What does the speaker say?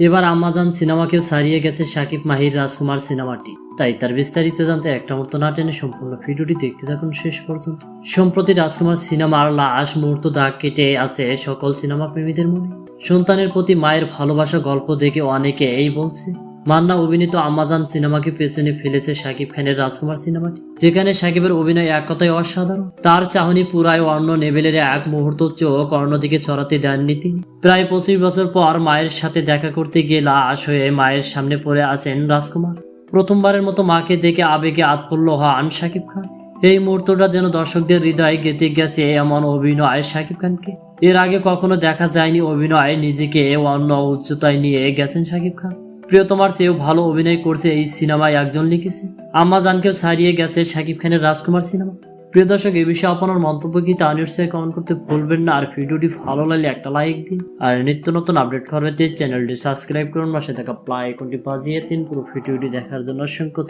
এবার আমাজন সিনেমাকেও ছাড়িয়ে গেছে সাকিব মাহির রাজকুমার সিনেমাটি। তাই তার বিস্তারিত জানতে একটা মতো না টেনে সম্পূর্ণ ভিডিওটি দেখতে থাকুন শেষ পর্যন্ত। সম্প্রতি রাজকুমার সিনেমার লাশ মুহূর্ত দাগ কেটে আছে সকল সিনেমা প্রেমীদের মনে। সন্তানের প্রতি মায়ের ভালোবাসা গল্প দেখে অনেকে এই বলছে মান্না অভিনীত আমাজন সিনেমাকে পেছনে ফেলেছে শাকিব খানের রাজকুমার সিনেমাটি, যেখানে শাকিবের অভিনয় এক কথায় অসাধারণ। তার চাহনি পুরাই অন্য লেভেলের এক মুহূর্ত চোখ অন্যদিকে চড়াতে দেননি তিনি। প্রায় পঁচিশ বছর পর মায়ের সাথে দেখা করতে গিয়ে লাশ হয়ে মায়ের সামনে পড়ে আছেন রাজকুমার। প্রথমবারের মতো মাকে দেখে আবেগে আতপল্য হন শাকিব খান। এই মুহূর্তটা যেন দর্শকদের হৃদয়ে গেতে গেছে এমন অভিনয় শাকিব খানকে। এর আগে কখনো দেখা যায়নি অভিনয়, নিজেকে অন্য উচ্চতায় নিয়ে গেছেন শাকিব খান। প্রিয়তমার চেয়েও ভালো অভিনয় করছে এই সিনেমায় একজন লিখেছে আমাজানকেও ছাড়িয়ে গেছে শাকিব খানের রাজকুমার সিনেমা। প্রিয় দর্শক এই বিষয়ে আপনার মন্তব্য কি তা নিশ্চয়ই কমেন্ট করতে ভুলবেন না। আর ভিডিওটি ভালো লাগলে একটা লাইক দিন। আর নিত্য নতুন আপডেট করবে চ্যানেলটি সাবস্ক্রাইব করুন। পাশে থাকা প্লাই আইকনটি বাজিয়ে দিন। পুরো ভিডিওটি দেখার জন্য অসংখ্য